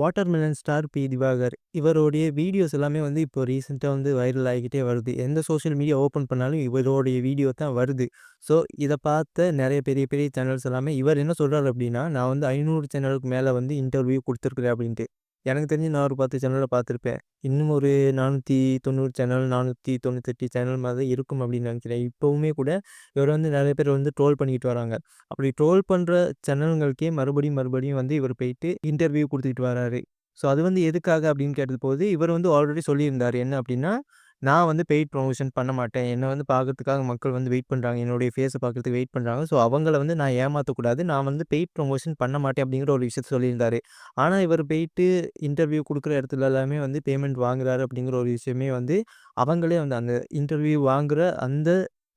Watermelon star B. Diwakar. இவருடைய videos எல்லாமே வந்து இப்போ ரீசெண்டாக வந்து வைரல் ஆகிக்கிட்டே வருது. எந்த சோஷியல் மீடியா ஓப்பன் பண்ணாலும் இவருடைய வீடியோ தான் வருது. ஸோ இதை பார்த்த நிறைய பெரிய பெரிய சேனல்ஸ் எல்லாமே இவர் என்ன சொல்கிறார் அப்படின்னா நான் வந்து ஐநூறு சேனலுக்கு மேலே வந்து இன்டர்வியூ கொடுத்துருக்குறேன் அப்படின்ட்டு எனக்கு தெரிஞ்சு நான் ஒரு பத்து சேனலை பார்த்துருப்பேன். இன்னும் ஒரு 490 சேனல், 498 சேனல் மாதிரி இருக்கும் அப்படின்னு நினைக்கிறேன் இப்போவுமே கூட இவர் வந்து நிறைய பேர் வந்து ட்ரோல் பண்ணிக்கிட்டு வராங்க. அப்படி ட்ரோல் பண்ணுற சேனல்களுக்கே மறுபடியும் மறுபடியும் வந்து இவர் போயிட்டு இன்டர்வியூ கொடுத்துட்டு வராரு. ஸோ அது வந்து எதுக்காக அப்படின்னு கேட்டது கேட்டபோது, இவர் வந்து ஆல்ரெடி சொல்லியிருந்தார் என்ன அப்படின்னா நான் வந்து பெய்ட் ப்ரொமோஷன் பண்ண மாட்டேன். என்னை வந்து பார்க்கறதுக்காக மக்கள் வந்து வெயிட் பண்ணுறாங்க என்னுடைய ஃபேஸை பார்க்கறதுக்கு வெயிட் பண்ணுறாங்க ஸோ அவங்கள வந்து நான் ஏமாற்றக்கூடாது நான் வந்து பெய்ட் ப்ரொமோஷன் பண்ண மாட்டேன் அப்படிங்கிற ஒரு விஷயத்த சொல்லியிருந்தாரு. ஆனால் இவர் போயிட்டு இன்டர்வியூ கொடுக்குற இடத்துல எல்லாமே வந்து பேமெண்ட் வாங்குறாரு அப்படிங்கிற ஒரு விஷயமே வந்து அவங்களே வந்து அந்த இன்டர்வியூ வாங்குகிற அந்த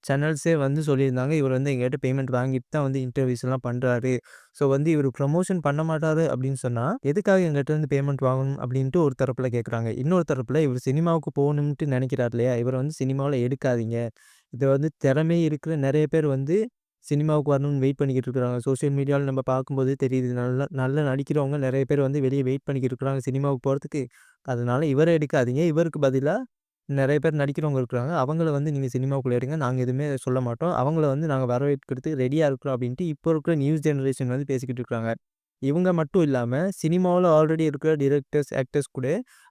சேனல்ஸே வந்து சொல்லியிருந்தாங்க. இவர் வந்து எங்ககிட்ட பேமெண்ட் வாங்கிட்டு தான் வந்து இன்டர்வியூஸ்லாம் பண்ணுறாரு ஸோ வந்து இவர் ப்ரமோஷன் பண்ண மாட்டாரு அப்படின்னு சொன்னால் எதுக்காக எங்கள்கிட்ட வந்து பேமெண்ட் வாங்கணும் அப்படின்ட்டு ஒரு தரப்பில் கேட்குறாங்க. இன்னொரு தரப்பில் இவர் சினிமாவுக்கு போகணும்ட்டு நினைக்கிறார் இல்லையா? இவர் வந்து சினிமாவில் எடுக்காதீங்க. இதை வந்து திறமை இருக்கிற நிறைய பேர் வந்து சினிமாவுக்கு வரணும்னு வெயிட் பண்ணிக்கிட்டு இருக்கிறாங்க. சோஷியல் மீடியாவில் நம்ம பார்க்கும்போது தெரியுது. நல்லா நல்லா நடிக்கிறவங்க நிறைய பேர் வந்து வெளியே வெயிட் பண்ணிக்கிட்டு இருக்கிறாங்க சினிமாவுக்கு போகிறதுக்கு அதனால் இவரை எடுக்காதீங்க. இவருக்கு பதிலாக நெறைய பேர் நடிக்கிறவங்க இருக்கிறாங்க. அவங்கள வந்து நீங்க சினிமாவுக்குள்ள எடுங்க. நாங்க எதுவுமே சொல்ல மாட்டோம். அவங்கள வந்து நாங்க வரவேற்கிறதுக்கு ரெடியா இருக்கிறோம் அப்டின்ட்டு இப்போ இருக்கிற நியூஸ் ஜெனரேஷன் வந்து பேசிக்கிட்டு இருக்காங்க. இவங்க மட்டும் இல்லாம சினிமாவுல ஆல்ரெடி இருக்கிற டிரெக்டர்ஸ், ஆக்டர்ஸ் கூட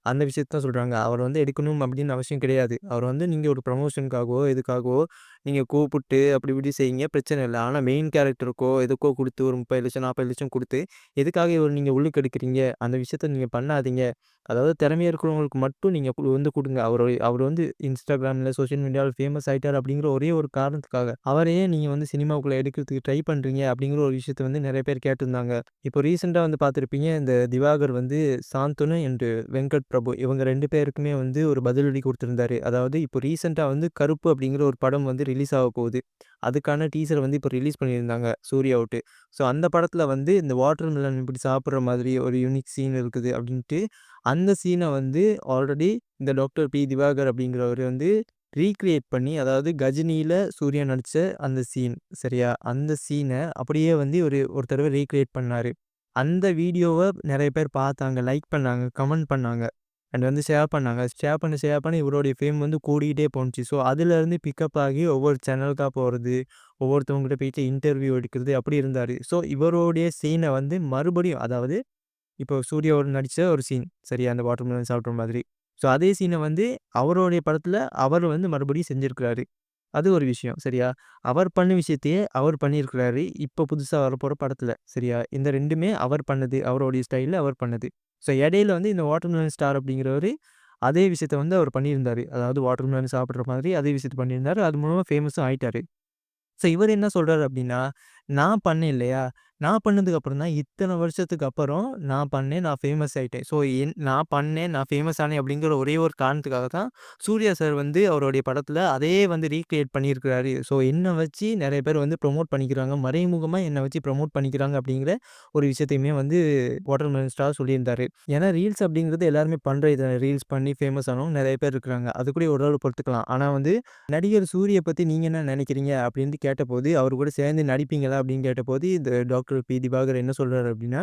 அந்த விஷயத்த தான் அவர் வந்து எடுக்கணும் அப்படின்னு அவசியம் கிடையாது. அவர் வந்து நீங்கள் ஒரு ப்ரமோஷனுக்காகவோ, எதுக்காகவோ நீங்கள் கூப்பிட்டு அப்படி இப்படி செய்யுங்க. பிரச்சனை இல்லை ஆனால் மெயின் கேரக்டருக்கோ, எதுக்கோ கொடுத்து ஒரு முப்பது லட்சம் நாற்பது லட்சம் கொடுத்து எதுக்காக இவர் நீங்கள் உள்ளுக்கு எடுக்கிறீங்க அந்த விஷயத்த நீங்கள் பண்ணாதீங்க. அதாவது திறமையாக இருக்கிறவங்களுக்கு மட்டும் நீங்கள் வந்து கொடுங்க அவர் அவர் வந்து இன்ஸ்டாகிராமில் சோஷியல் மீடியாவில் ஃபேமஸ் ஆகிட்டார் அப்படிங்கிற ஒரே ஒரு காரணத்துக்காக, அவரையே நீங்கள் வந்து சினிமாவுக்குள்ளே எடுக்கிறதுக்கு ட்ரை பண்ணுறீங்க அப்படிங்கிற ஒரு விஷயத்த வந்து நிறைய பேர் கேட்டிருந்தாங்க. இப்போ ரீசெண்டாக வந்து பார்த்துருப்பீங்க. இந்த திவாகர் வந்து சாந்தனு அண்டு வெங்கட் பிரபு இவங்க ரெண்டு பேருக்குமே வந்து ஒரு பதிலடி கொடுத்துருந்தாரு அதாவது இப்போ ரீசெண்டாக வந்து கருப்பு அப்படிங்கிற ஒரு படம் வந்து ரிலீஸ் ஆக போகுது. அதுக்கான டீசர் வந்து இப்போ ரிலீஸ் பண்ணியிருந்தாங்க சூர்யா அவுட்டு ஸோ அந்த படத்தில் வந்து இந்த வாட்டர் மெலன் இப்படி சாப்பிட்ற மாதிரி ஒரு யூனிக் சீன் இருக்குது அப்படின்ட்டு அந்த சீனை வந்து ஆல்ரெடி இந்த டாக்டர் பி. திவாகர் அப்படிங்கிறவர் வந்து ரீக்ரியேட் பண்ணி அதாவது கஜினியில் சூர்யா நடித்த அந்த சீன் சரியா? அந்த சீனை அப்படியே வந்து ஒரு ஒரு தடவை ரீக்ரியேட் பண்ணார் அந்த வீடியோவை நிறைய பேர் பார்த்தாங்க, லைக் பண்ணாங்க, கமெண்ட் பண்ணாங்க. அண்ட் வந்து ஷேர் பண்ணாங்க. ஷேர் பண்ண ஷேர் பண்ணி இவருடைய ஃபேம் வந்து கூடிக்கிட்டே போணுச்சு. ஸோ அதுலேருந்து பிக்கப் ஆகி ஒவ்வொரு சேனலுக்காக போகிறது ஒவ்வொருத்தவங்ககிட்ட போயிட்டு இன்டர்வியூ எடுக்கிறது அப்படி இருந்தார் ஸோ இவருடைய சீனை வந்து மறுபடியும் அதாவது இப்போ சூர்யாவோட நடித்த ஒரு சீன் சரியா? அந்த வாட்டர் மெலன் சாப்பிட்ற மாதிரி. ஸோ அதே சீனை வந்து அவருடைய படத்தில் அவர் வந்து மறுபடியும் செஞ்சுருக்கிறாரு அது ஒரு விஷயம் சரியா? அவர் பண்ண விஷயத்தையே அவர் பண்ணியிருக்கிறாரு. இப்போ புதுசாக வரப்போகிற படத்தில் சரியா? இந்த ரெண்டுமே அவர் பண்ணது. அவருடைய ஸ்டைலில் அவர் பண்ணது. ஸோ இடையில வந்து இந்த வாட்டர்மெலன் ஸ்டார் அப்படிங்கிறவர் அதே விஷயத்த வந்து அவர் பண்ணியிருந்தார் அதாவது வாட்டர் சாப்பிட்ற மாதிரி அதே விஷயத்த பண்ணியிருந்தார் அது மூலமாக ஃபேமஸும் ஆயிட்டார் ஸோ இவர் என்ன சொல்கிறார் அப்படின்னா நான் பண்ணேன் இல்லையா? நான் பண்ணதுக்கு அப்புறம் தான் இத்தனை வருஷத்துக்கு அப்புறம் நான் பண்ணேன். நான் ஃபேமஸ் ஆகிட்டேன் ஸோ என் நான் பண்ணேன். நான் ஃபேமஸ் ஆனேன் அப்படிங்கிற ஒரே ஒரு காரணத்துக்காக தான் சூர்யா சார் வந்து அவருடைய படத்தில் அதே வந்து ரீகிரியேட் பண்ணியிருக்கிறாரு. ஸோ என்னை வச்சு நிறைய பேர் வந்து ப்ரொமோட் பண்ணிக்கிறாங்க. மறைமுகமாக என்னை வச்சு ப்ரமோட் பண்ணிக்கிறாங்க அப்படிங்கிற ஒரு விஷயத்தையுமே வந்து வாட்டர் மெலன் ஸ்டார் சொல்லியிருந்தாரு. ஏன்னா ரீல்ஸ் அப்படிங்கிறது எல்லாருமே பண்ணுற இதை ரீல்ஸ் பண்ணி ஃபேமஸ் ஆனவங்க நிறைய பேர் இருக்கிறாங்க. அது கூட ஓரளவு பொறுத்துக்கலாம். ஆனால் வந்து நடிகர் சூரியை பற்றி நீங்கள் என்ன நினைக்கிறீங்க அப்படின்னு கேட்டபோது, அவர் கூட சேர்ந்து நடிப்பீங்களா? அப்படின்னு கேட்டபோது, இந்த டாக்டர் பி. திவாகர் என்ன சொல்கிறார் அப்படின்னா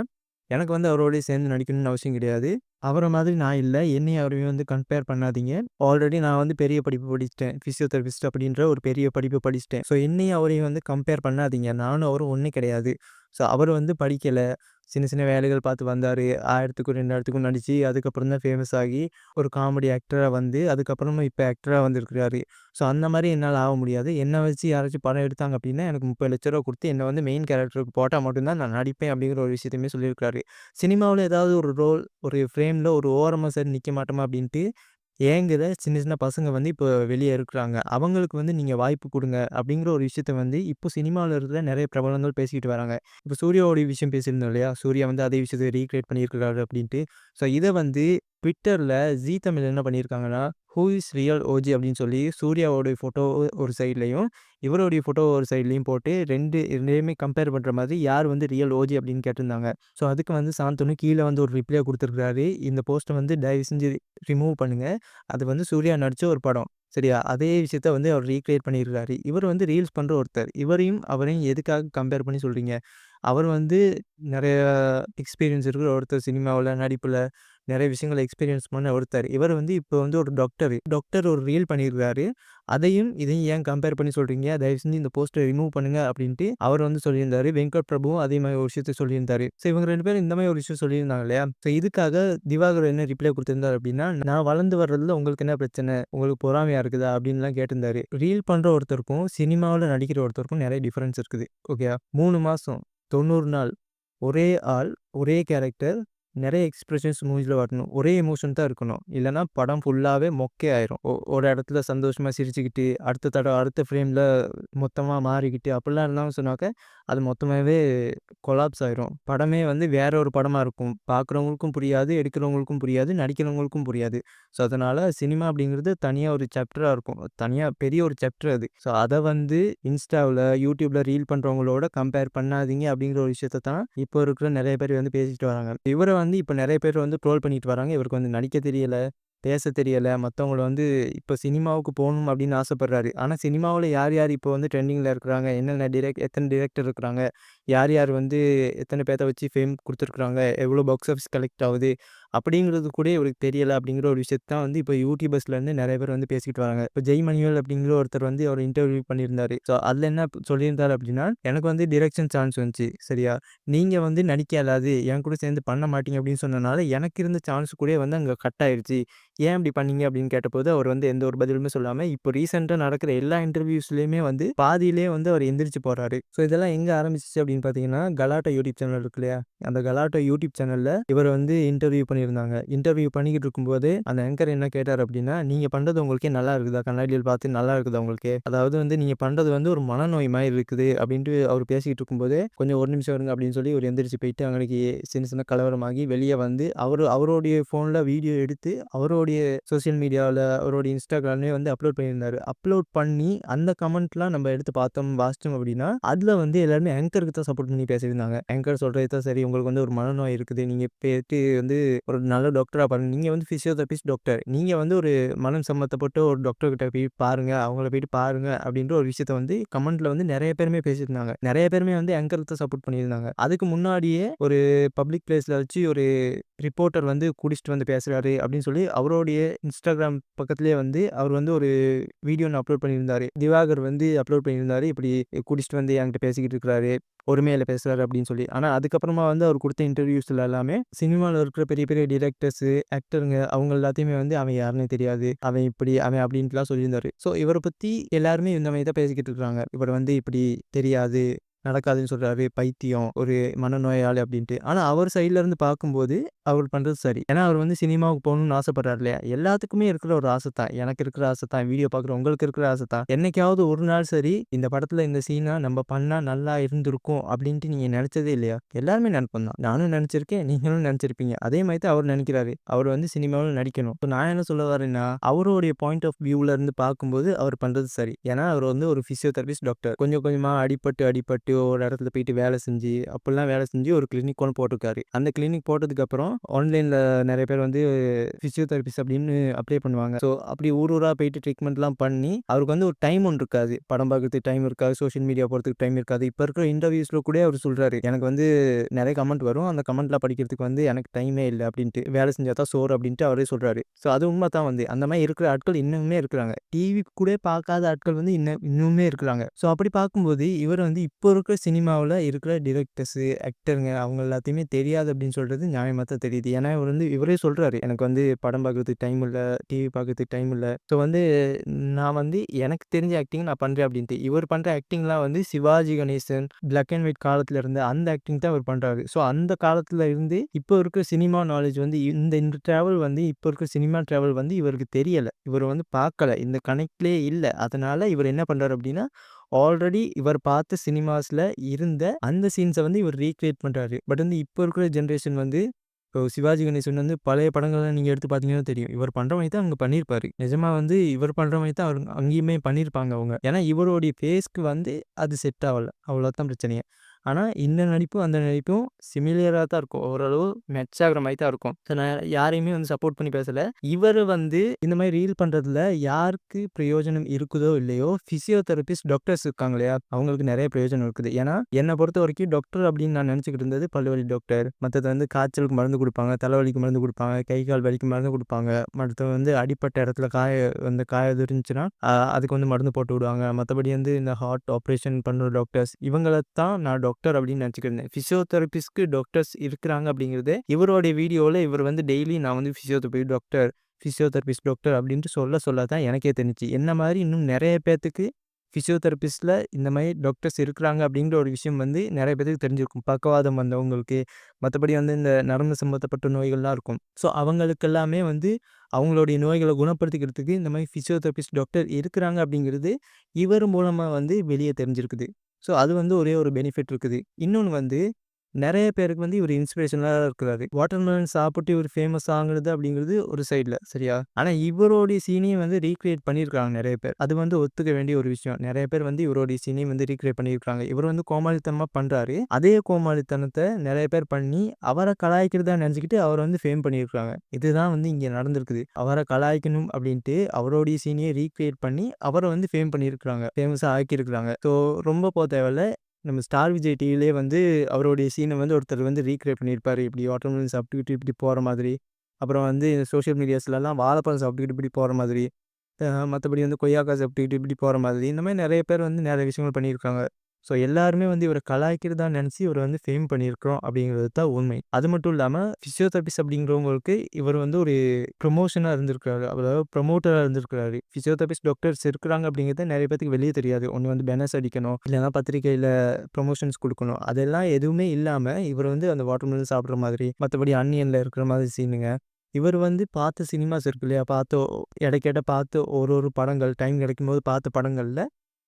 எனக்கு வந்து அவரோடய சேர்ந்து நடிக்கணும்னு அவசியம் கிடையாது. அவரை மாதிரி நான் இல்லை என்னையும் அவரையும் வந்து கம்பேர் பண்ணாதீங்க. ஆல்ரெடி நான் வந்து பெரிய படிப்பு படிச்சிட்டேன் ஃபிசியோதெரபிஸ்ட் அப்படின்ற ஒரு பெரிய படிப்பு படிச்சிட்டேன் ஸோ என்னையும் அவரையும் வந்து கம்பேர் பண்ணாதீங்க. நானும் அவரும் ஒன்றே கிடையாது. ஸோ அவர் வந்து படிக்கலை சின்ன சின்ன வேலைகள் பார்த்து வந்தார் ஆயிரத்துக்கும் ரெண்டாயிரத்துக்கும் நடித்து அதுக்கப்புறம் தான் ஃபேமஸ் ஆகி ஒரு காமெடி ஆக்டராக வந்து, அதுக்கப்புறமா இப்போ ஆக்டராக வந்திருக்கிறாரு. ஸோ அந்த மாதிரி என்னால் ஆக முடியாது. என்னை வச்சு யாராச்சும் படம் எடுத்தாங்க அப்படின்னா எனக்கு முப்பது லட்ச ரூபா கொடுத்து என்னை வந்து மெயின் கேரக்டருக்கு போட்டால் மட்டும்தான் நான் நடிப்பேன் அப்படிங்கிற ஒரு விஷயத்தையுமே சொல்லியிருக்காரு சினிமாவில் ஏதாவது ஒரு ரோல், ஒரு ஃப்ரேமில் ஒரு ஓரமாக சரி நிற்க மாட்டோமா அப்படின்ட்டு ஏங்குற சின்ன சின்ன பசங்க வந்து இப்போ வெளியே இருக்கிறாங்க. அவங்களுக்கு வந்து நீங்க வாய்ப்பு குடுங்க அப்படிங்கிற ஒரு விஷயத்த வந்து இப்போ சினிமாவில் இருக்கிற நெறைய பிரபலங்கள் பேசிக்கிட்டு வராங்க. இப்போ சூர்யாவோடைய விஷயம் பேசியிருந்தோம் இல்லையா? சூர்யா வந்து அதே விஷயத்த ரீகிரியேட் பண்ணியிருக்கிறாரு அப்படின்ட்டு ஸோ இத வந்து ட்விட்டரில் ஜீ தமிழ் என்ன பண்ணியிருக்காங்கன்னா, ஹூ இஸ் ரியல் ஓஜி அப்படின்னு சொல்லி சூர்யாவோடைய ஃபோட்டோ ஒரு சைட்லையும் இவருடைய ஃபோட்டோ ஒரு சைட்லேயும் போட்டு 2 2யுமே கம்பேர் பண்ணுற மாதிரி யார் வந்து ரியல் ஓஜி அப்படின்னு கேட்டிருந்தாங்க. ஸோ அதுக்கு வந்து சாந்தனு கீழே வந்து ஒரு ரிப்ளை கொடுத்துருக்காரு இந்த போஸ்ட்டை வந்து தயவு செஞ்சு ரிமூவ் பண்ணுங்கள் அது வந்து சூர்யா நடித்த ஒரு படம். சரியா? அதே விஷயத்த வந்து அவர் ரீக்ரியேட் பண்ணியிருக்காரு. இவர் வந்து ரீல்ஸ் பண்ணுற ஒருத்தர். இவரையும் அவரையும் எதுக்காக கம்பேர் பண்ணி சொல்கிறீங்க அவர் வந்து நிறைய எக்ஸ்பீரியன்ஸ் இருக்கிற ஒருத்தர் சினிமாவில் நடிப்பில் நிறைய விஷயங்கள எக்ஸ்பீரியன்ஸ் பண்ண ஒருத்தர். இவர் வந்து இப்போ வந்து ஒரு டாக்டரு. டாக்டர் ஒரு ரீல் பண்ணியிருக்காரு. அதையும் இதையும் ஏன் கம்பேர் பண்ணி சொல்றீங்க? தயவு செஞ்சு இந்த போஸ்ட்டை ரிமூவ் பண்ணுங்க அப்படின்ட்டு அவர் வந்து சொல்லியிருந்தாரு. வெங்கட் பிரபுவும் அதே மாதிரி ஒரு விஷயத்த சொல்லியிருந்தாரு. ஸோ இவங்க ரெண்டு பேரும் இந்த மாதிரி ஒரு விஷயம் சொல்லியிருந்தாங்க இல்லையா? ஸோ இதுக்காக திவாகர் என்ன ரிப்ளை கொடுத்திருந்தார் அப்படின்னா "நான் வளர்ந்து வர்றதுல உங்களுக்கு என்ன பிரச்சனை? உங்களுக்கு பொறாமையா இருக்குதா?" அப்படின்லாம் கேட்டிருந்தாரு. ரீல் பண்ற ஒருத்தருக்கும், சினிமாவில் நடிக்கிற ஒருத்தருக்கும் நிறைய டிஃபரன்ஸ் இருக்குது. ஓகே மூணு மாசம், 90 நாள், ஒரே ஆள், ஒரே கேரக்டர், நிறைய எக்ஸ்பிரஷன்ஸ் மூஞ்சில வரணும். ஒரே எமோஷன் தான் இருக்கணும். இல்லைனா படம் ஃபுல்லாகவே மொக்கே ஆயிரும். ஒரு இடத்துல சந்தோஷமாக சிரிச்சுக்கிட்டு, அடுத்த தடவை அடுத்த ஃப்ரேமில் மொத்தமாக மாறிக்கிட்டு அப்படிலாம் இருந்தாலும் சொன்னாக்க, அது மொத்தமாகவே கொலாப்ஸ் ஆயிரும். படமே வந்து வேற ஒரு படமாக இருக்கும். பார்க்குறவங்களுக்கும் புரியாது, எடுக்கிறவங்களுக்கும் புரியாது, நடிக்கிறவங்களுக்கும் புரியாது. ஸோ அதனால் சினிமா அப்படிங்கிறது தனியாக ஒரு சாப்டராக இருக்கும். தனியாக பெரிய ஒரு சாப்டர் அது. ஸோ அதை வந்து இன்ஸ்டாவில் யூடியூப்பில் ரீல் பண்ணுறவங்களோட கம்பேர் பண்ணாதீங்க அப்படிங்கிற ஒரு விஷயத்த தான் இப்போ இருக்கிற நிறைய பேர் வந்து பேசிட்டு வராங்க. இவரை வந்து வந்து இப்போ நிறைய பேர் வந்து ட்ரோல் பண்ணிட்டு வராங்க. இவருக்கு வந்து நடிக்க தெரியலை பேச தெரியலை மற்றவங்கள வந்து இப்போ சினிமாவுக்கு போகணும் அப்படின்னு ஆசைப்படுறாரு. ஆனால் சினிமாவில் யார் யார் இப்போ வந்து ட்ரெண்டிங்கில் இருக்கிறாங்க? என்னென்ன டிரெக்ட் எத்தனை டிரெக்டர் இருக்கிறாங்க? யார் யார் வந்து எத்தனை பேர்த்த வச்சு ஃபேம் கொடுத்துருக்குறாங்க எவ்வளோ பாக்ஸ் ஆஃபீஸ் கலெக்ட் ஆகுது? அப்படிங்கிறது கூட இவருக்கு தெரியல அப்படிங்கிற ஒரு விஷயத்த தான் வந்து இப்போ யூடியூபர்ஸ்லேருந்து நிறைய பேர் வந்து பேசிக்கிட்டு வராங்க. இப்போ ஜெய் மணியல் அப்படிங்கிற ஒருத்தர் வந்து அவர் இன்டர்வியூ பண்ணியிருந்தாரு. ஸோ அதில் என்ன சொல்லியிருந்தார் அப்படின்னா "எனக்கு வந்து டிரெக்ஷன் சான்ஸ் வந்துச்சு. சரியா? நீங்கள் வந்து நடிக்க இல்லாது என் கூட சேர்ந்து பண்ண மாட்டீங்க அப்படின்னு சொன்னனால, எனக்கு இருந்த சான்ஸ் கூட வந்து அங்கே கட் ஆயிடுச்சு ஏன் இப்படி பண்ணீங்க?" அப்படின்னு கேட்டபோது அவர் வந்து எந்த ஒரு பதிலுமே சொல்லாமல் இப்போ ரீசெண்டாக நடக்கிற எல்லா இன்டர்வியூஸ்லேயுமே வந்து பாதியிலேயே வந்து அவர் எந்திரிச்சு போகிறாரு ஸோ இதெல்லாம் எங்கே ஆரம்பிச்சிச்சு அப்படின்னு பார்த்தீங்கன்னா, கலாட்டா யூடியூப் சேனல் இருக்கு இல்லையா? அந்த கலாட்டா யூடியூப் சேனலில் இவர் வந்து இன்டர்வியூ பண்ணி பண்ணியிருந்தாங்க. இன்டர்வியூ பண்ணிக்கிட்டு இருக்கும்போது, அந்த ஆங்கர் என்ன கேட்டார் அப்படின்னா நீங்கள் பண்ணுறது உங்களுக்கே நல்லா இருக்குதா? கண்ணாடியில் பார்த்து நல்லா இருக்குதா உங்களுக்கு? அதாவது வந்து நீங்கள் பண்ணுறது வந்து ஒரு மனநோய் மாதிரி இருக்குது." அப்படின்ட்டு அவர் பேசிக்கிட்டு இருக்கும்போதே, "கொஞ்சம் ஒரு நிமிஷம் இருங்க" அப்படின்னு சொல்லி ஒரு எந்திரிச்சு போயிட்டு அங்கனைக்கு சின்ன சின்ன கலவரமாகி வெளியே வந்து, அவர் அவருடைய ஃபோனில் வீடியோ எடுத்து, அவருடைய சோசியல் மீடியாவில் அவருடைய இன்ஸ்டாகிராம்லேயே வந்து அப்லோட் பண்ணியிருந்தாரு. அப்லோட் பண்ணி அந்த கமெண்ட்லாம் நம்ம எடுத்து பார்த்தோம், வாசித்தோம் அப்படின்னா அதில் வந்து எல்லாருமே ஆங்கருக்கு தான் சப்போர்ட் பண்ணி பேசியிருந்தாங்க. ஆங்கர் சொல்கிறது தான் சரி. உங்களுக்கு வந்து ஒரு மனநோய் இருக்குது. நீங்கள் போயிட்டு வந்து ஒரு நல்ல டாக்டராக பாருங்கள் நீங்கள் வந்து ஃபிசியோதெரபிஸ்ட் டாக்டர். நீங்கள் வந்து ஒரு மனம் சம்மந்தப்பட்ட ஒரு டாக்டர் கிட்ட போய் பாருங்கள் அவங்கள போயிட்டு பாருங்க அப்படின்ற ஒரு விஷயத்த வந்து கமெண்ட்டில் வந்து நிறைய பேருமே பேசியிருந்தாங்க. நிறைய பேருமே வந்து ஆங்கருக்கு சப்போர்ட் பண்ணியிருந்தாங்க. அதுக்கு முன்னாடியே ஒரு பப்ளிக் பிளேஸில் வச்சு ஒரு ரிப்போர்ட்டர் வந்து குடிச்சிட்டு வந்து பேசுகிறாரு அப்படின்னு சொல்லி, அவருடைய இன்ஸ்டாகிராம் பக்கத்துலேயே வந்து அவர் வந்து ஒரு வீடியோ ஒன்று அப்லோட் பண்ணியிருந்தாரு. திவாகர் வந்து அப்லோட் பண்ணியிருந்தார் இப்படி குடிச்சிட்டு வந்து என்கிட்ட பேசிக்கிட்டு இருக்கிறாரு. ஒருமையில் பேசுகிறாரு அப்படின்னு சொல்லி. ஆனால் அதுக்கப்புறமா வந்து அவர் கொடுத்த இன்டர்வியூஸில் எல்லாமே, சினிமாவில் இருக்கிற பெரிய பெரிய டிரெக்டர்ஸு, ஆக்டருங்க அவங்க எல்லாத்தையுமே வந்து அவன் யாருன்னு தெரியாது. அவன் இப்படி அவன் அப்படின்ட்டுலாம் சொல்லியிருந்தாரு. ஸோ இவரை பற்றி எல்லாருமே இந்த மாதிரி தான் பேசிக்கிட்டு இருக்கிறாங்க இவர் வந்து இப்படி தெரியாது, நடக்காதுன்னு சொல்கிறாரு பைத்தியம், ஒரு மனநோயாளி அப்படின்ட்டு ஆனால் அவர் சைட்லேருந்து பார்க்கும்போது, அவர் பண்ணுறது சரி. ஏன்னா அவர் வந்து சினிமாவுக்கு போகணும்னு ஆசைப்படுறாரு இல்லையா? எல்லாத்துக்குமே இருக்கிற ஒரு ஆசை தான். எனக்கு இருக்கிற ஆசை தான். வீடியோ பார்க்குற உங்களுக்கு இருக்கிற ஆசை தான். என்னைக்காவது ஒரு நாள் சரி, இந்த படத்தில் இந்த சீனாக நம்ம பண்ணால் நல்லா இருந்திருக்கும் அப்படின்ட்டு நீங்கள் நினச்சதே இல்லையா? எல்லாருமே நினைப்போம் தான். நானும் நினச்சிருக்கேன் நீங்களும் நினச்சிருப்பீங்க அதே மாதிரி தான் அவர் நினைக்கிறாரு அவர் வந்து சினிமாவில் நடிக்கணும். இப்போ நான் என்ன சொல்ல வரேன்னா, அவருடைய பாயிண்ட் ஆஃப் வியூவில் இருந்து பார்க்கும்போது அவர் பண்ணுறது சரி. ஏன்னா அவர் வந்து ஒரு ஃபிசியோதெரபிஸ்ட் டாக்டர். கொஞ்சம் கொஞ்சமாக அடிபட்டு, அடிபட்டு ஒரு இடத்துல போயிட்டு வேலை செஞ்சு, அப்படிலாம் வேலை செஞ்சு ஒரு கிளினிக் ஒன்று போட்டிருக்காரு. அந்த கிளினிக் போட்டதுக்கப்புறம் ஆன்லைனில் நிறைய பேர் வந்து ஃபிசியோதெரபிஸ்ட் அப்படின்னு அப்ளை பண்ணுவாங்க. ஸோ அப்படி ஊர் ஊராக போயிட்டு ட்ரீட்மெண்ட்லாம் பண்ணி, அவருக்கு வந்து ஒரு டைம் ஒன்று இருக்காது. படம் பார்க்கறதுக்கு டைம் இருக்காது. சோஷியல் மீடியா போகிறதுக்கு டைம் இருக்காது. இப்போ இருக்கிற இன்டர்வியூஸில் கூட அவர் சொல்கிறாரு எனக்கு வந்து நிறைய கமெண்ட் வரும். அந்த கமெண்ட்லாம் படிக்கிறதுக்கு வந்து எனக்கு டைமே இல்லை அப்படின்ட்டு வேலை செஞ்சால் தான் சோறு அப்படின்ட்டு அவரே சொல்கிறாரு ஸோ அது உண்மை தான் வந்து. அந்த மாதிரி இருக்கிற ஆட்கள் இன்னுமே இருக்கிறாங்க. டிவி கூட பார்க்காத ஆட்கள் வந்து இன்னும் இன்னுமே இருக்கிறாங்க. ஸோ அப்படி பார்க்கும்போது, இவர் வந்து இப்போ இருக்கிற இருக்கிற சினிமாவில் இருக்கிற டிரெக்டர்ஸு, ஆக்டருங்க அவங்க எல்லாத்தையுமே தெரியாது அப்படின்னு சொல்கிறது நியாயமாக தான் தெரியுது. ஏன்னா இவர் வந்து இவரே சொல்கிறாரு எனக்கு வந்து படம் பார்க்குறதுக்கு டைம் இல்லை டிவி பார்க்குறதுக்கு டைம் இல்லை. ஸோ வந்து நான் வந்து எனக்கு தெரிஞ்ச ஆக்டிங் நான் பண்ணுறேன் அப்படின்ட்டு. இவர் பண்ணுற ஆக்டிங்லாம் வந்து Sivaji Ganesan, black and white காலத்தில் இருந்த அந்த ஆக்டிங் தான் இவர் பண்ணுறாரு ஸோ அந்த காலத்தில் இருந்து இப்போ இருக்கிற சினிமா நாலேஜ் வந்து இந்த இந்த ட்ராவல் வந்து இப்போ இருக்கிற சினிமா ட்ராவல் வந்து இவருக்கு தெரியலை. இவர் வந்து பார்க்கல. இந்த கனெக்ட்லேயே இல்லை. அதனால் இவர் என்ன பண்ணுறாரு அப்படின்னா ஆல்ரெடி இவர் பார்த்த சினிமாஸ்ல இருந்த அந்த சீன்ஸை வந்து இவர் ரீக்ரியேட் பண்றாரு. பட் வந்து இப்போ இருக்கிற ஜென்ரேஷன் வந்து இப்போ சிவாஜி கணேசன் வந்து பழைய படங்கள்லாம் நீங்கள் எடுத்து பார்த்தீங்கன்னா தெரியும். இவர் பண்ணுற மாதிரி தான் அங்கே பண்ணியிருப்பாரு. நிஜமா வந்து இவர் பண்ணுற மாதிரி தான் அவர் அங்கேயுமே பண்ணியிருப்பாங்க அவங்க. ஏன்னா இவருடைய ஃபேஸ்க்கு வந்து அது செட் ஆகலை அவ்வளோதான் பிரச்சனையே. ஆனால் இந்த நடிப்பும், அந்த நடிப்பும் சிமிலியராக தான் இருக்கும். ஓரளவு மேட்ச் ஆகிற மாதிரி தான் இருக்கும். ஸோ நான் யாரையுமே வந்து சப்போர்ட் பண்ணி பேசலை இவர் வந்து இந்த மாதிரி ரீல் பண்ணுறதுல யாருக்கு பிரயோஜனம் இருக்குதோ, இல்லையோ ஃபிசியோதெரபிஸ்ட் டாக்டர்ஸ் இருக்காங்க இல்லையா? அவங்களுக்கு நிறைய பிரயோஜனம் இருக்குது. ஏன்னா, பொறுத்த வரைக்கும் டாக்டர் அப்படின்னு நான் நினச்சிக்கிட்டு இருந்தது பல்லு டாக்டர். மற்றது வந்து காய்ச்சலுக்கு மருந்து கொடுப்பாங்க தலைவலிக்கு மருந்து கொடுப்பாங்க கை, கால் வலிக்கு மருந்து கொடுப்பாங்க மற்றது வந்து அடிப்பட்ட இடத்துல காய வந்து காய இருந்துச்சுன்னா, அதுக்கு வந்து மருந்து போட்டு விடுவாங்க. மற்றபடி வந்து இந்த ஹார்ட் ஆப்ரேஷன் பண்ணுற டாக்டர்ஸ் இவங்களை தான் நான் டாக்டர் டாக்டர் அப்படின்னு நெனச்சுக்கிட்டு ஃபிசியோதெரபிஸ்ட்க்கு டாக்டர்ஸ் இருக்கிறாங்க அப்படிங்கிறது இவருடைய வீடியோவில் இவர் வந்து டெய்லி நான் வந்து ஃபிசியோதெரபி டாக்டர், ஃபிசியோதெரபிஸ்ட் டாக்டர் அப்படின்ட்டு சொல்ல சொல்ல தான் எனக்கே தெரிஞ்சுச்சு. என்ன மாதிரி இன்னும் நிறைய பேர்த்துக்கு ஃபிசியோதெரபிஸ்டில் இந்த மாதிரி டாக்டர்ஸ் இருக்கிறாங்க அப்படிங்கிற ஒரு விஷயம் வந்து நிறைய பேருக்கு தெரிஞ்சிருக்கும். பக்கவாதம் வந்தவங்களுக்கு, மற்றபடி வந்து இந்த நரம்பு சம்மந்தப்பட்ட நோய்கள்லாம் இருக்கும். ஸோ அவங்களுக்கெல்லாமே வந்து அவங்களுடைய நோய்களை குணப்படுத்திக்கிறதுக்கு இந்த மாதிரி ஃபிசியோதெரபிஸ்ட் டாக்டர் இருக்கிறாங்க அப்படிங்கிறது இவர் மூலமாக வந்து வெளியே தெரிஞ்சிருக்குது. ஸோ அது வந்து ஒரே ஒரு பெனிஃபிட் இருக்குது. இன்னொன்னு வந்து நிறைய பேருக்கு வந்து இவர் இன்ஸ்பிரேஷனாக இருக்கிறாரு. வாட்டர்மெலன் சாப்பிட்டு இவர் ஃபேமஸ் ஆகுறது அப்படிங்கிறது ஒரு சைடில் சரியா? ஆனால் இவரோடைய சீனையும் வந்து ரீக்ரியேட் பண்ணியிருக்காங்க நிறைய பேர். அது வந்து ஒத்துக்க வேண்டிய ஒரு விஷயம். நிறைய பேர் வந்து இவரோடைய சீனையும் வந்து ரீக்ரியேட் பண்ணியிருக்காங்க. இவர் வந்து கோமாளித்தனமாக பண்ணுறாரு அதே கோமாளித்தனத்தை நிறைய பேர் பண்ணி அவரை கலாய்க்கிறதா நினச்சிக்கிட்டு அவரை வந்து ஃபேம் பண்ணியிருக்காங்க. இதுதான் வந்து இங்கே நடந்திருக்குது. அவரை கலாய்க்கணும் அப்படின்ட்டு அவரோடைய சீனையே ரீக்ரியேட் பண்ணி அவரை வந்து ஃபேம் பண்ணியிருக்கிறாங்க ஃபேமஸாக ஆக்கியிருக்கிறாங்க ஸோ ரொம்ப போ தேவையில்ல. நம்ம ஸ்டார் விஜய் டிவிலே வந்து அவருடைய சீனை வந்து ஒருத்தர் வந்து ரீக்ரியேட் பண்ணியிருப்பார் இப்படி வாட்டர்மெலன் சாப்பிட்டுக்கிட்டு இப்படி போகிற மாதிரி. அப்புறம் வந்து சோஷியல் மீடியாஸ்லலாம் வாழைப்பழம் சாப்பிட்டுக்கிட்டு இப்படி போகிற மாதிரி. மற்றபடி வந்து கொய்யாக்காய் சாப்பிட்டுக்கிட்டு இப்படி போகிற மாதிரி. இந்த மாதிரி நிறைய பேர் வந்து நிறைய விஷயங்கள் பண்ணியிருக்காங்க. ஸோ எல்லாருமே வந்து இவரை கலாய்க்கிறதா நினச்சி இவர் வந்து ஃபேம் பண்ணியிருக்கிறோம் அப்படிங்கிறது தான் உண்மை. அது மட்டும் இல்லாமல் ஃபிசியோதெரபிஸ்ட் அப்படிங்கிறவங்களுக்கு இவர் வந்து ஒரு ப்ரொமோஷனாக இருந்திருக்கிறாரு அதாவது ப்ரொமோட்டராக இருந்திருக்கிறாரு ஃபிசியோதெரபிஸ்ட் டாக்டர்ஸ் இருக்கிறாங்க அப்படிங்கிறது நிறைய பேத்துக்கு வெளியே தெரியாது. ஒன்று வந்து பேனர்ஸ் அடிக்கணும். இல்லைனா பத்திரிகையில் ப்ரொமோஷன்ஸ் கொடுக்கணும் அதெல்லாம் எதுவுமே இல்லாமல் இவர் வந்து அந்த வாட்டர்மெலன் சாப்பிட்ற மாதிரி, மற்றபடி அன்னியனில் இருக்கிற மாதிரி சீனுங்க. இவர் வந்து பார்த்த சினிமாஸ் இருக்கு இல்லையா? பார்த்த எடைக்கெட பார்த்து ஒரு ஒரு படங்கள் டைம் கிடைக்கும்போது பார்த்த படங்களில்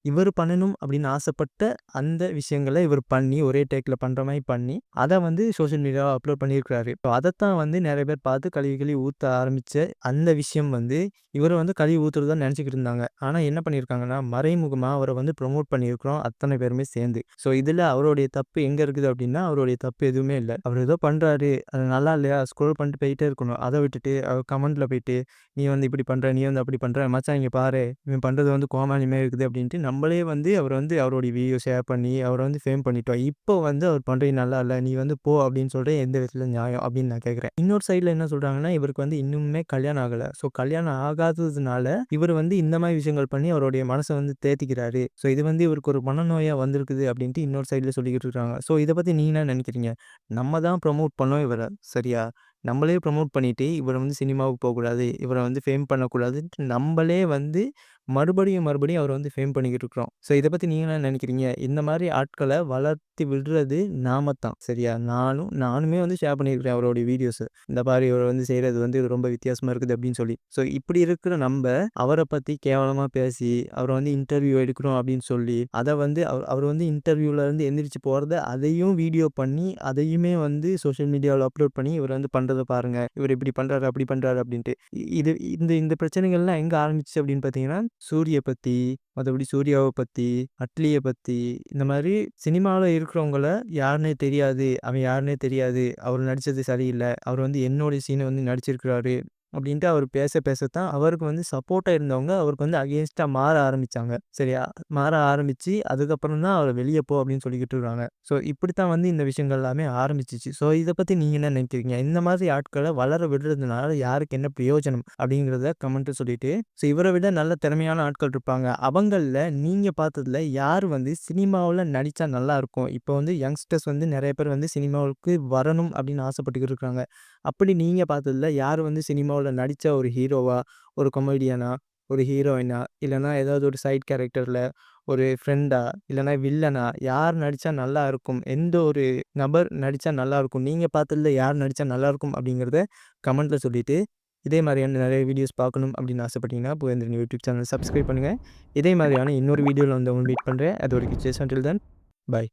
இவர் பண்ணணும் அப்படின்னு ஆசைப்பட்ட அந்த விஷயங்களை இவர் பண்ணி ஒரே டேக்கில் பண்ணுற மாதிரி பண்ணி, அதை வந்து சோஷியல் மீடியாவில் அப்லோட் பண்ணியிருக்காரு. இப்போ அதைத்தான் வந்து நிறைய பேர் பார்த்து கழுவி கழுவி ஊற்ற ஆரம்பித்த அந்த விஷயம் வந்து இவரை வந்து கழுவி தான் நினச்சிக்கிட்டு இருந்தாங்க. ஆனால் என்ன பண்ணியிருக்காங்கன்னா, மறைமுகமாக அவரை வந்து ப்ரொமோட் பண்ணியிருக்கிறோம் அத்தனை பேருமே சேர்ந்து. ஸோ இதில் அவருடைய தப்பு எங்கே இருக்குது அப்படின்னா, அவருடைய தப்பு எதுவுமே இல்லை அவர் ஏதோ பண்ணுறாரு அது நல்லா இல்லையா? ஸ்க்ரோல் பண்ணிட்டு போயிட்டே இருக்கணும். அதை விட்டுட்டு அவர் கமெண்ட்டில் போயிட்டு, "நீ வந்து இப்படி பண்ணுற நீ வந்து அப்படி பண்ணுற மச்சான் இங்கே பாரு. இவன் பண்ணுறது வந்து கோமாளி இருக்குது" அப்படின்ட்டு நம்மளே வந்து அவர் வந்து அவருடைய வீடியோ ஷேர் பண்ணி அவரை வந்து ஃபேம் பண்ணிட்டோம். இப்போ வந்து அவர் பண்ணுறது நல்லா இல்லை நீ வந்து போ அப்படின்னு சொல்றது எந்த விதத்தில் நியாயம் அப்படின்னு நான் கேட்குறேன் இன்னொரு சைடில் என்ன சொல்கிறாங்கன்னா இவருக்கு வந்து இன்னுமே கல்யாணம் ஆகலை ஸோ கல்யாணம் ஆகாததுனால இவர் வந்து இந்த மாதிரி விஷயங்கள் பண்ணி அவருடைய மனசை வந்து தேத்திக்கிறாரு. ஸோ இது வந்து இவருக்கு ஒரு மனநோயாக வந்திருக்குது அப்படின்ட்டு இன்னொரு சைடில் சொல்லிக்கிட்டு இருக்காங்க. ஸோ இதை பற்றி நீங்கள் என்ன நினைக்கிறீங்க நம்ம தான் ப்ரமோட் பண்ணோம் இவரை சரியா? நம்மளே ப்ரமோட் பண்ணிட்டு இவரை வந்து சினிமாவுக்கு போகக்கூடாது இவரை வந்து ஃபேம் பண்ணக்கூடாதுன்ட்டு நம்மளே வந்து மறுபடியும் மறுபடியும் அவர வந்து ஃபேம் பண்ணிக்கிட்டு இருக்கிறோம். ஸோ இத பத்தி நீங்க என்ன நினைக்கிறீங்க இந்த மாரி ஆட்கள வளர்த்தி விடுறது நாம தான். சரியா? நானும் நானுமே வந்து ஷேர் பண்ணியிருக்கிறேன் அவருடைய வீடியோஸ. இந்த பாரு இவரு வந்து செய்றது வந்து ரொம்ப வித்தியாசமா இருக்குது அப்படின்னு சொல்லி. ஸோ இப்படி இருக்கிற நம்ப அவர பத்தி கேவலமா பேசி, அவர வந்து இன்டர்வியூ எடுக்கிறோம் அப்படின்னு சொல்லி, அத வந்து அவ அவரு வந்து இன்டர்வியூல இருந்து எந்திரிச்சு போறத அதையும் வீடியோ பண்ணி, அதையுமே வந்து சோஷியல் மீடியாவில் அப்லோட் பண்ணி, இவரு வந்து பண்றத பாருங்க. இவரு இப்படி பண்றாரு, அப்படி பண்றாரு அப்படின்ட்டு. இது இந்த இந்த பிரச்சனைகள்லாம் எங்க ஆரம்பிச்சுச்சு அப்படின்னு பார்த்தீங்கன்னா, சூரிய பற்றி மற்றபடி சூர்யாவை பற்றி அட்லியை பற்றி இந்த மாதிரி சினிமாவில் இருக்கிறவங்கள யாருன்னே தெரியாது. அவன் யாருன்னே தெரியாது. அவர் நடித்தது சரியில்லை அவர் வந்து என்னுடைய சீனை வந்து நடிச்சிருக்கிறாரு. அப்படின்ட்டு அவர் பேச பேசத்தான் அவருக்கு வந்து சப்போர்ட்டாக இருந்தவங்க அவருக்கு வந்து அகேன்ஸ்டாக மாற ஆரம்பிச்சாங்க. சரியா? மாற ஆரம்பித்து அதுக்கப்புறம் தான் அவரை வெளியே போ அப்படின்னு சொல்லிக்கிட்டு இருக்காங்க. ஸோ இப்படித்தான் வந்து இந்த விஷயங்கள் எல்லாமே ஆரம்பிச்சிச்சு ஸோ இதை பற்றி நீங்கள் என்ன நினைக்கிறீங்க இந்த மாதிரி ஆட்களை வளர விடுறதுனால யாருக்கு என்ன பிரயோஜனம்? அப்படிங்கிறத கமெண்ட்டு சொல்லிட்டு, ஸோ இவரை விட நல்ல திறமையான ஆட்கள் இருப்பாங்க. அவங்களில் நீங்கள் பார்த்ததுல யார் வந்து சினிமாவில் நடித்தா நல்லாயிருக்கும் இப்போ வந்து யங்ஸ்டர்ஸ் வந்து நிறைய பேர் வந்து சினிமாவுக்கு வரணும் அப்படின்னு ஆசைப்பட்டுக்கிட்டு இருக்காங்க. அப்படி நீங்கள் பார்த்ததில் யார் வந்து சினிமாவில் நடித்த ஒரு ஹீரோவா, ஒரு கொமேடியனா, ஒரு ஹீரோயினா, இல்லைனா ஏதாவது ஒரு சைட் கேரக்டரில் ஒரு ஃப்ரெண்டா, இல்லைனா வில்லனா யார் நடித்தா நல்லா இருக்கும்? எந்த ஒரு நபர் நடித்தா நல்லா இருக்கும் நீங்கள் பார்த்ததில் யார் நடித்தா நல்லா இருக்கும் அப்படிங்கிறத கமெண்ட்டில் சொல்லிவிட்டு இதே மாதிரியான நிறைய வீடியோஸ் பார்க்கணும் அப்படின்னு ஆசைப்பட்டீங்கன்னா, புகழேந்திரன் யூடியூப் சேனல் சப்ஸ்கிரைப் பண்ணுங்கள் இதே மாதிரியான இன்னொரு வீடியோவில் வந்து உங்களுக்கு மீட் பண்ணுறேன் அது ஒரு கிச்சேஸ் அண்டில் தென், பை.